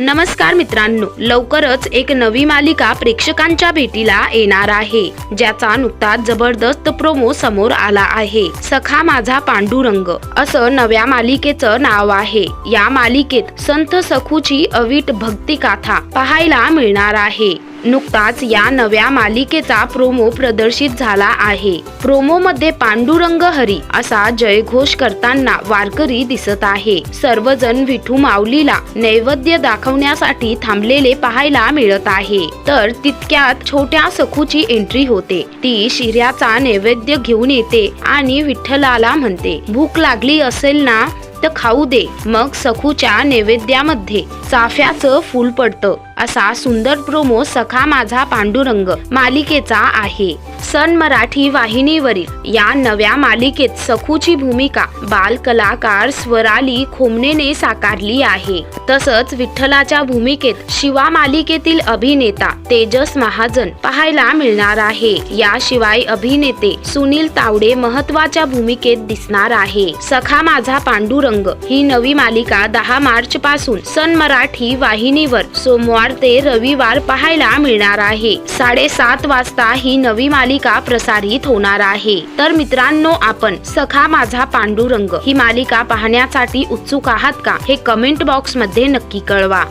नमस्कार मित्रांनो लवकरच एक नवी मालिका प्रेक्षकांच्या भेटीला येणार आहे ज्याचा नुकताच जबरदस्त प्रोमो समोर आला आहे. सखा माझा पांडुरंग असं नव्या मालिकेचं नाव आहे. या मालिकेत संत सखूची अवीट भक्ती गाथा पाहायला मिळणार आहे. नुकताच या नव्या मालिकेचा प्रोमो प्रदर्शित झाला आहे. प्रोमो मध्ये पांडुरंग हरी असा जयघोष करताना वारकरी दिसत आहे. सर्वजण विठू माऊलीला नैवेद्य दाखवण्यासाठी थांबलेले पाहायला मिळत आहे. तर तितक्यात छोट्या सखूची एंट्री होते. ती शिर्याचा नैवेद्य घेऊन येते आणि विठ्ठलाला म्हणते भूक लागली असेल ना? तर खाऊ दे. मग सखूच्या नैवेद्यामध्ये चाफ्याचं फूल पडतं. असा सुंदर प्रोमो सखा माझा पांडुरंग मालिकेचा आहे. सन मराठी वाहिनीवरील या नव्या मालिकेत सखूची भूमिका बाल कलाकार स्वराली खोमनेने साकारली आहे. तसंच विठ्ठलाच्या भूमिकेत शिवा मालिकेतील अभिनेता तेजस महाजन पाहायला मिळणार आहे. याशिवाय अभिनेते सुनील तावडे महत्त्वाच्या भूमिकेत दिसणार आहे. सखा माझा पांडुरंग ही नवी मालिका दहा मार्च पासून सन मराठी वाहिनीवर सोमवार ते रविवार पाहायला मिळणार आहे. साडेसात वाजता ही नवी मालिका प्रसारित होणार आहे. तर मित्रांनो आपण सखा माझा पांडुरंग ही मालिका पाहण्यासाठी उत्सुक आहात का? हे कमेंट बॉक्समध्ये नक्की कळवा.